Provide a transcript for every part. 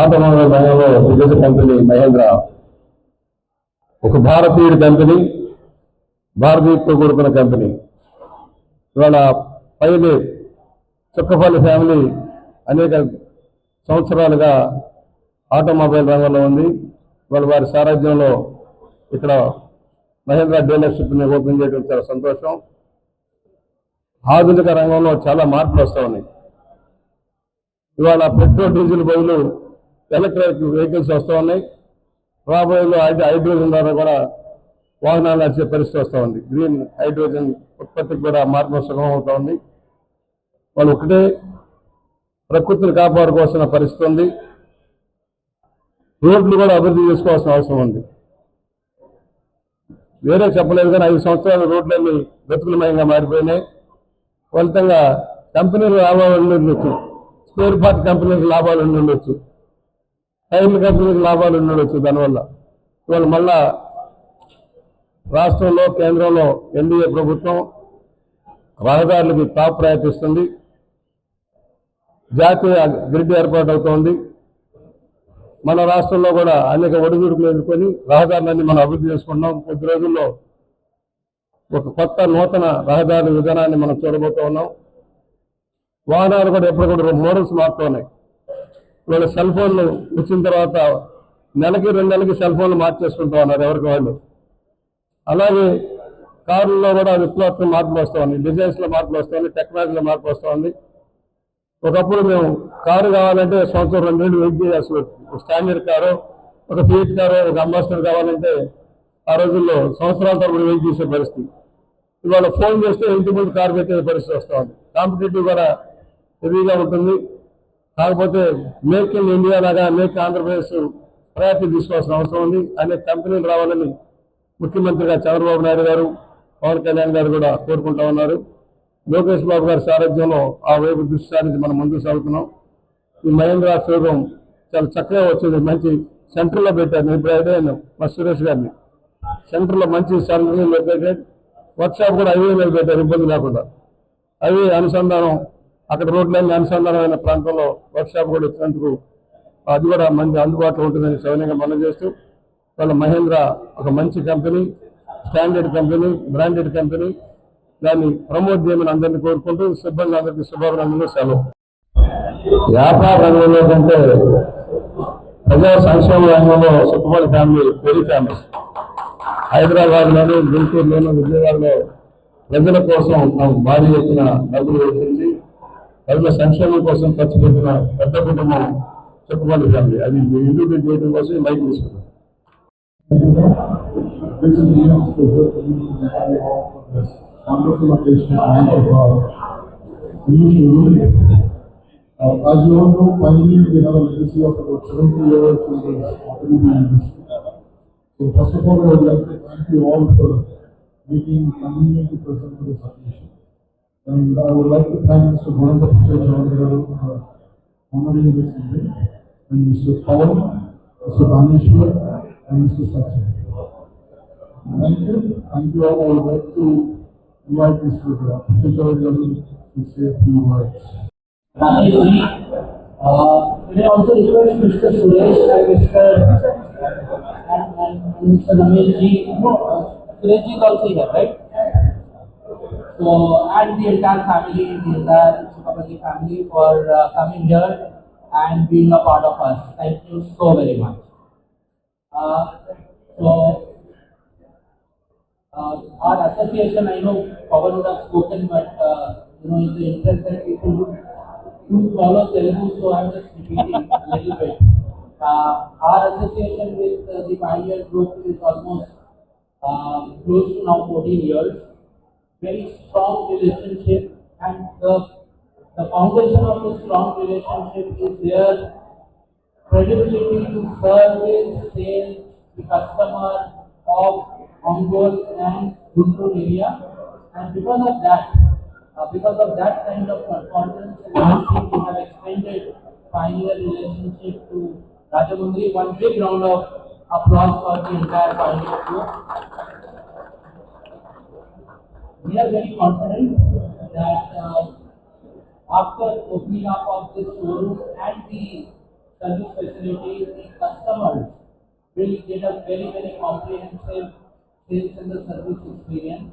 Automobile రంగంలో విదేశ company Mahindra ఒక భారతీయుడి కంపెనీ భారతీయుడితో కూడుకున్న కంపెనీ. ఇవాళ పైలు చుక్కపల్లి ఫ్యామిలీ అనేక సంవత్సరాలుగా ఆటోమొబైల్ రంగంలో ఉంది. ఇవాళ వారి సారథ్యంలో ఇక్కడ మహేంద్ర డీలర్షిప్ని ఓపెన్ చేయడం చాలా సంతోషం. ఆధునిక రంగంలో చాలా మార్పులు వస్తూ ఉన్నాయి. ఇవాళ పెట్రోల్ డీజిల్ బదులు ఎలక్ట్రిక్ వెహికల్స్ వస్తూ ఉన్నాయి. రాబోయేలో అయితే హైడ్రోజన్ ద్వారా కూడా వాహనాలు నడిచే పరిస్థితి వస్తూ ఉంది. గ్రీన్ హైడ్రోజన్ ఉత్పత్తికి కూడా మార్పు సుగమం అవుతూ ఉంది. వాళ్ళు ఒకటే ప్రకృతిని కాపాడుకోవాల్సిన పరిస్థితి ఉంది. రోడ్లు కూడా అభివృద్ధి చేసుకోవాల్సిన అవసరం ఉంది. వేరే చెప్పలేదు కానీ ఐదు సంవత్సరాల రోడ్లన్నీ వెతుకులమయంగా మారిపోయినాయి. ఫలితంగా కంపెనీలు రావాలని ఉండొచ్చు స్పేర్ పార్ట్ కంపెనీలకు లాభాలు ఉండొచ్చు. టైర్ల కంపెనీలకు లాభాలు ఉండొచ్చు దానివల్ల. ఇవాళ మళ్ళా రాష్ట్రంలో కేంద్రంలో ఎన్డీఏ ప్రభుత్వం రహదారులకి టాప్ ప్రయత్నిస్తుంది జాతీయ గ్రిడ్ ఏర్పాటు అవుతోంది మన రాష్ట్రంలో కూడా అనేక ఒడిదుడుకులు ఎదుర్కొని రహదారులన్నీ మనం అభివృద్ధి చేసుకుంటున్నాం. కొద్ది రోజుల్లో ఒక కొత్త నూతన రహదారి విధానాన్ని మనం చూడబోతూ ఉన్నాం వాహనాలు కూడా ఎప్పటికప్పుడు మోడల్స్ మారుతున్నాయి ఇవాళ సెల్ ఫోన్లు వచ్చిన తర్వాత నెలకి రెండు నెలలకి సెల్ ఫోన్లు మార్చేసుకుంటూ ఉన్నారు ఎవరికి వాళ్ళు. అలాగే కారుల్లో కూడా విప్లవాత్మక మార్పులు వస్తూ ఉన్నాయి. డిజైన్స్ మార్పులు వస్తుంది టెక్నాలజీలో మార్పు వస్తూ ఉంది ఒకప్పుడు మేము కారు కావాలంటే సంవత్సరం రెండేళ్ళు వెయిట్ చేయాల్సి వచ్చింది. ఒక స్టాండర్డ్ కారు ఒక ఫీట్ కారు ఒక అంబాసిడర్ కావాలంటే ఆ రోజుల్లో సంవత్సరాల తరబడి వెయిట్ చేసే పరిస్థితి. ఇవాళ ఫోన్ చేస్తే ఇంటి ముందు కారు పెట్టే పరిస్థితి వస్తుంది కాంపిటేటివ్ కూడా హెవీగా ఉంటుంది. కాకపోతే మేక్ ఇన్ ఇండియా లాగా మేక్ ఆంధ్రప్రదేశ్ ప్రయారిటీ తీసుకోవాల్సిన అవసరం ఉంది. అనేక కంపెనీలు రావాలని ముఖ్యమంత్రిగా చంద్రబాబు నాయుడు గారు పవన్ కళ్యాణ్ గారు కూడా కోరుకుంటా ఉన్నారు. లోకేష్ బాబు గారి సారథ్యంలో ఆ వైపు దృష్టి సారించి మనం ముందుకు సాగుతున్నాం. ఈ మహేంద్ర శోభం చాలా చక్కగా వచ్చింది. మంచి సెంటర్లో పెట్టారు. నేను ఇప్పుడు మా సురేష్ గారిని. సెంటర్లో మంచి సెంటర్లో పెట్టారు. వర్క్షాప్ కూడా హైవే మీద పెట్టారు. ఇబ్బంది లేకుండా. హైవే అనుసంధానం అక్కడ రోడ్లన్నీ అనుసంధానమైన ప్రాంతంలో వర్క్షాప్ కూడా ఇచ్చినందుకు అది కూడా మంచి అందుబాటులో ఉంటుందని సవినయంగా మనం చేస్తూ వాళ్ళ మహేంద్ర ఒక మంచి company standard company branded company దాన్ని ప్రమోట్ చేయమని అందరినీ కోరుకుంటూ సిబ్బంది అందరికీ శుభాభినందనలు సెలవు. వ్యాపార రంగంలో కంటే ప్రజా సంక్షేమ రంగంలో సుఖపడి ఫ్యామిలీ వెరీ ఫేమస్ హైదరాబాద్లోను గుంటూరులోను విజయవాడలో ప్రజల కోసం మనం భారీ ఎత్తున డబ్బులు వెచ్చించి ప్రజల సంక్షేమం కోసం ఖర్చు పెట్టిన పెద్ద కుటుంబం చుట్టుపల్లి ఫ్యామిలీ అది ఇంట్రడ్యూస్ చేయడం కోసం ఈ మైక్ తీసుకున్నాం This is the young people for this wonderful occasion of our new showroom. Uh, as you all know, finally we have a legacy of about seventy years in the automobile industry. So first of all, I would like to thank you all for making convenient to present to this occasion. And I would like to thank Mr. For honoring this event, and Mr. Paul, Mr. Daneshwar, and Mr. Sachin. Thank you. Thank you all. I would like to invite Mr. Chaudhary to say a few words. Thank you. Uh, May I also request Mr. Suresh and Mr. and and- and Mr. Ramesh ji, no, uh, Suresh ji is also here, right? So, and the entire family, the entire Chukapati family for uh, coming here and being a part of us. Thank you so very much. Uh, So, uh, our association, I know Pawan would have spoken, but, uh, you know, in the interest that people would to follow Telugu, so I'm just repeating a little bit. Uh, our association with uh, the Pioneer Group is almost uh, close to now 14 years. Very strong relationship, and the the foundation of the strong relationship is their credibility to service, sales, the customer of Ongole and Guntur area. And because of that, uh, because of that kind of performance, we have extended pioneer relationship to Rajamundri. One big round of applause for the entire pioneer group. We are very confident that uh, after opening up of this showroom and the service facilities, the customers will get a very, very comprehensive sales and the service experience.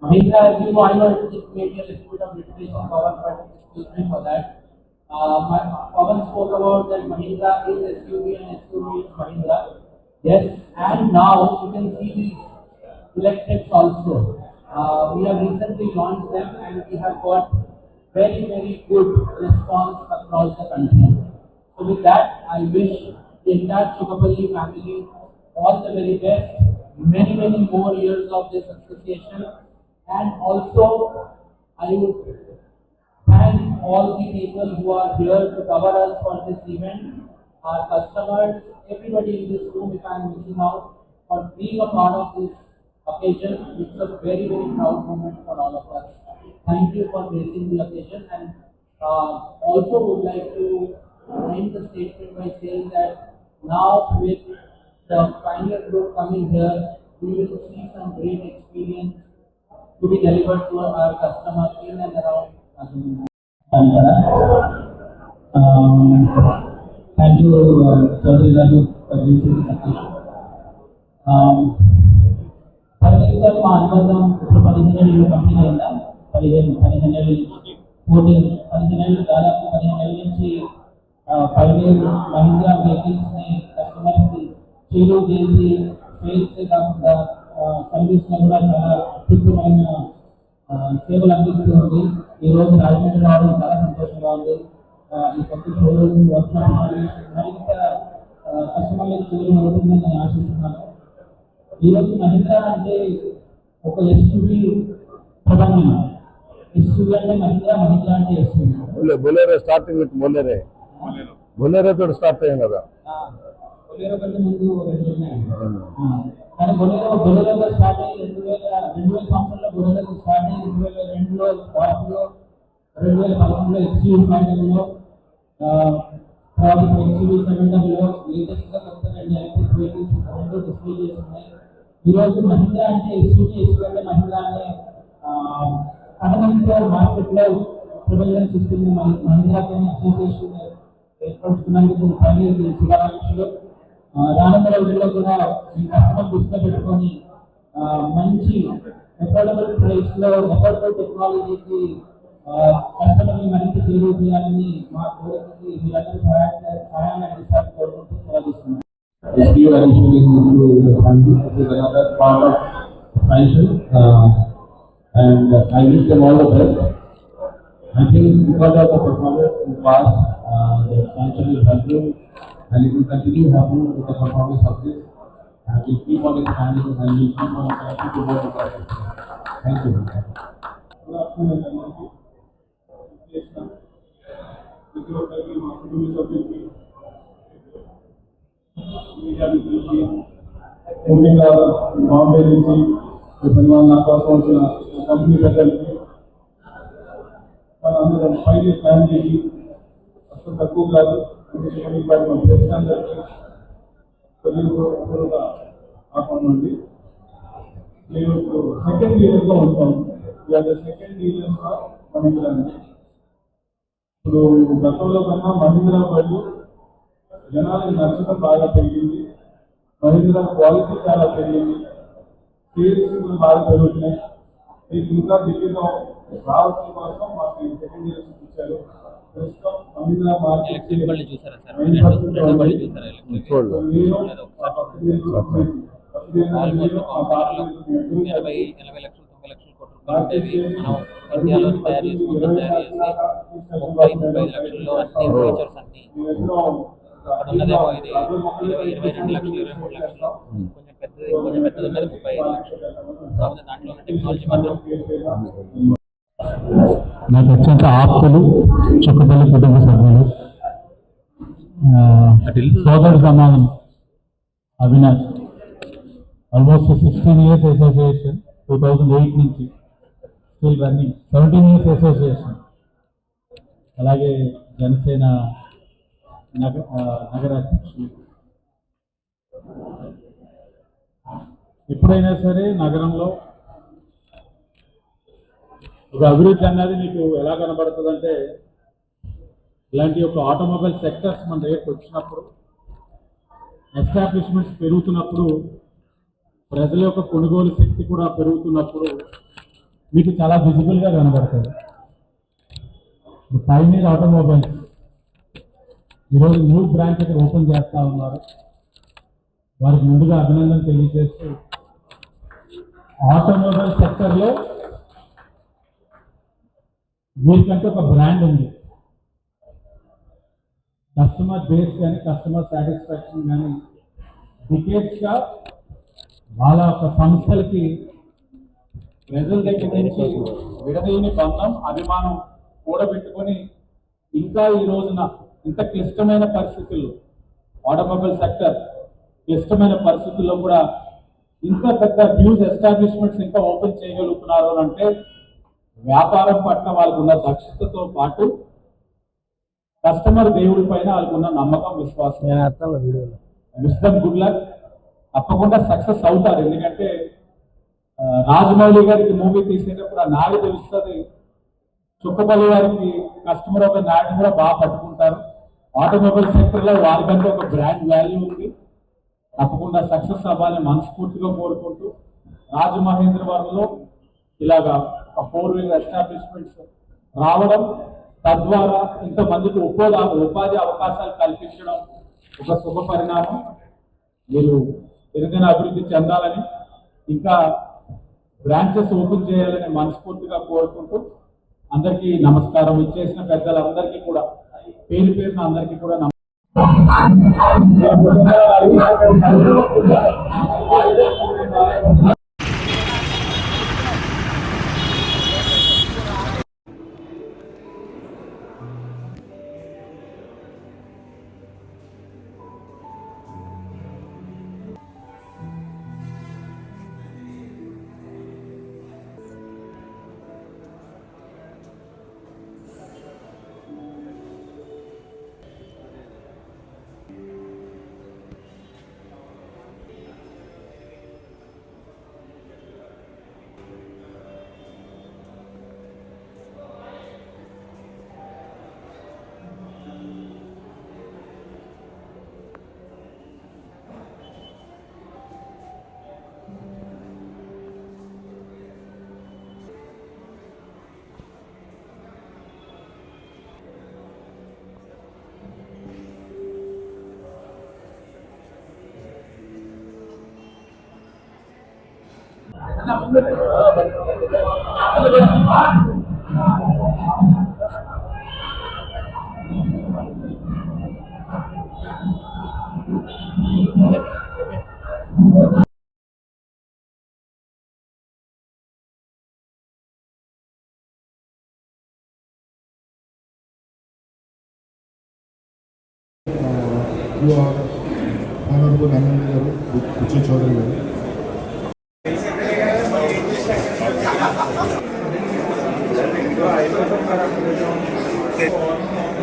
Mahindra, as you know, I know it may be a little bit of repetition, Pawan, but excuse me for that. Uh, my, Pawan spoke about that Mahindra is SUV and SUV is Mahindra. Yes, and now you can see these electrics also. Uh, we have recently launched them and we have got very, very good response across the country. So with that, I wish the entire Chukapalli family all the very best, many, many more years of this association. And also, I would thank all the people who are here to cover us for this event, our customers, everybody in this room, if I am missing out, for being a part of this occasion. It's a very, very proud moment for all of us. Thank you for gracing the occasion and uh, also would like to end the statement by saying that now with the Pioneer Group coming here, we will see some great experience to be delivered to our customers in and around. Um, thank you, uh, Chaudhary Raju, for this. Um, పరిమిత మా అనుబంధం ఇప్పుడు పదిహేను ఏళ్ళు company అయిందా పదిహేను పదిహేను ఏళ్ళు ఫోర్టీన్ పదిహేను ఏళ్ళు దాదాపు పదిహేను ఏళ్ళ నుంచి పదివేలు మహీంద్రా వెహికల్స్ని కస్టమర్స్కి చేరువ చేసి సేల్స్ కాకుండా సర్వీస్ కూడా చాలా అత్యుత్తమైన సేవలు అందిస్తుంది ఈ రోజు రాజమండ్రి రావడం చాలా సంతోషంగా ఉంది ఈ కొత్త షోరూమ్ వర్క్షాప్ మరింత కస్టమర్లకు చేరువ అవుతుందని నేను ఆశిస్తున్నాను ఈ రోజు మహీంద్రా అంటే ఒక ఎస్యూవి ప్రధానంగా ఎస్యూవి అంటే మహీంద్రా మహీంద్రా అంటే SUV Bolero starting with Bolero. Bolero. తోటి స్టార్ట్ అయ్యాం కదా. బొలేరో కంటే ముందు రెండు ఉన్నాయి. కానీ బొలేరో బొలేరోగా స్టార్ట్ అయ్యి రెండు వేల రెండు వేల సంవత్సరంలో బొలేరోగా స్టార్ట్ అయ్యి రెండు వేల రెండులో స్కార్పియో రెండు వేల పదకొండులో ఎక్స్యూవి ప్యాటర్న్లో తర్వాత ఎక్స్యూవి సెవెంటర్లో లేటెస్ట్గా కొత్త రెండు ఎలక్ట్రిక్ వెహికల్స్ రెండు డిస్ప్లే చేసి ఉన్నాయి. ఈరోజు రోజు అంటే ఎస్యూవి ఎస్యూవి అంటే అనే ఫండమెంటల్ మార్కెట్లో ప్రివలెన్స్ ఇస్తుంది మన- మహీంద్రా అసోసియేషన్ ఏర్పడుతున్నందుకు పని శుభాకాంక్షలు. రానున్న రోజుల్లో కూడా ఈ కస్టమర్ దృష్టిలో పెట్టుకొని మంచి ఎఫోర్డబుల్ ప్రైస్లో అఫోర్డబుల్ టెక్నాలజీకి కస్టమర్ని మరింత చేరువ చేయాలని మా కోరికకి మీరందరూ సహాయ సహాయాన్ని అందిస్తారని కోరుకుంటూ సెలవు If you are into the family, this is another part of expansion. Uh, and uh, I wish them all the best. I think because of the performance in the past, uh, the expansion is happening and it will continue happening with the performance of this. And we keep on expanding and we keep on trying to work with Thank you. Good afternoon, everyone. చేసిన ప్రతి మా ముఖ్యంగా బాంబే నుంచి నా కోసం వచ్చిన company పెద్దలకి మనందరం పైన ఫైవ్ ఫ్యామిలీకి అసలు తక్కువ కాదు అందుకని మన నేను ఇప్పుడు సెకండ్ ఇయర్గా ఉంటాను. ఇవాళ సెకండ్ ఇయర్ మహీంద్రా ఇప్పుడు గతంలో కన్నా మహీంద్రా బళ్ళు జనాలకు నచ్చడం బాగా పెరిగింది. మహీంద్రా క్వాలిటీ చాలా పెరిగింది సేల్స్ కూడా బాగా పెరుగుతున్నాయి మీకు ఇంకా ఢిల్లీలో రావడం కోసం మాకు ఈ సెకండ్ ఇయర్ ఇచ్చారు ప్రస్తుతం మహీంద్రా మార్కెట్ ఎలక్ట్రిక్ బళ్ళు చూసారా సార్ రెండు రెండు బళ్ళు చూసారా ఎలక్ట్రిక్ చూడలేదు నేను లేదు, ఆ పక్క దేశంలో వచ్చేసి, పక్క దేశంలో ఆల్మోస్ట్ నేను ఆ భారతదేశం ఎనభై ఎనభై లక్షలు తొంభై లక్షల కోట్ల రూపాయలు ఉండేవి మనం ఇండియాలో తయారు చేసి మొత్తం తయారు చేసి ముప్పై ముప్పై ఐదు లక్షల్లో అన్ని ఫీచర్స్ అన్ని ఉన్నదేమో ఇది. ఇరవై ఇరవై రెండు లక్షలు ఇరవై మూడు లక్షలు. కొంచెం పెద్దది కొంచెం పెద్దది ఉన్నది ముప్పై ఐదు లక్షలు. కాకపోతే దాంట్లో ఉన్న టెక్నాలజీ మాత్రం నాకు అత్యంత ఆప్తులు చుక్కపల్లి కుటుంబ సభ్యులు ఆ, సోదరు సమానం Avinash almost sixteen years association two thousand eight నుంచి still running seventeen years association అలాగే జనసేన నగ ఆ, ఎప్పుడైనా సరే నగరంలో ఒక అభివృద్ధి అన్నది మీకు ఎలా కనబడుతుందంటే ఇలాంటి ఒక ఆటోమొబైల్ సెక్టర్స్ మన దగ్గరికి వచ్చినప్పుడు ఎస్టాబ్లిష్మెంట్స్ పెరుగుతున్నప్పుడు ప్రజల యొక్క కొనుగోలు శక్తి కూడా పెరుగుతున్నప్పుడు మీకు చాలా విజిబుల్గా కనబడుతుంది. Pioneer automobiles. ఈరోజు న్యూ బ్రాంచ్ ఇక్కడ ఓపెన్ చేస్తా ఉన్నారు. వారికి ముందుగా అభినందన తెలియజేస్తూ ఆటోమొబైల్ సెక్టర్లో వీరికంటే ఒక బ్రాండ్ ఉంది. కస్టమర్ బేస్ కానీ కస్టమర్ సాటిస్ఫాక్షన్ కానీ డికేట్స్గా వాళ్ళ యొక్క సంస్థలకి ప్రజల దగ్గర నుంచి విడదీయని బంధం అభిమానం కూడబెట్టుకొని ఇంకా ఈ రోజున ఇంత క్లిష్టమైన పరిస్థితుల్లో ఆటోమొబైల్ సెక్టర్ క్లిష్టమైన పరిస్థితుల్లో కూడా ఇంత పెద్ద న్యూస్ ఎస్టాబ్లిష్మెంట్స్ ఇంకా ఓపెన్ చేయగలుగుతున్నారు అని అంటే వ్యాపారం పట్ల వాళ్ళకు ఉన్న దక్షతతో పాటు కస్టమర్ దేవుడి పైన వాళ్ళకు ఉన్న నమ్మకం విశ్వాసం. విస్డమ్ గుడ్ లక్ తప్పకుండా సక్సెస్ అవుతారు. ఎందుకంటే రాజమౌళి గారికి మూవీ తీసేటప్పుడు ఆ నాడు తెలుస్తుంది. చుక్కపల్లి వారికి కస్టమర్ ఒక నాటి కూడా బాగా పట్టుకుంటారు. ఆటోమొబైల్ సెక్టర్లో వారికంటే ఒక బ్రాండ్ వాల్యూ ఉంది. తప్పకుండా సక్సెస్ అవ్వాలని మనస్ఫూర్తిగా కోరుకుంటూ రాజమహేంద్రవరంలో ఇలాగా ఒక ఫోర్ వీలర్ ఎస్టాబ్లిష్మెంట్స్ రావడం తద్వారా ఇంతమందికి ఉపాధి ఉపాధి అవకాశాలు కల్పించడం ఒక శుభ పరిణామం. మీరు ఎరుగైన అభివృద్ధి చెందాలని ఇంకా బ్రాంచెస్ ఓపెన్ చేయాలని మనస్ఫూర్తిగా కోరుకుంటూ అందరికీ నమస్కారం. ఇచ్చేసిన పెద్దలందరికీ కూడా పేరు పేరున అందరికీ కూడా నమస్కారం 우와, 바로 남는 대로 고쳐 줘야 돼요. じゃあ、いくらかからくるようにしてもらっていいですか?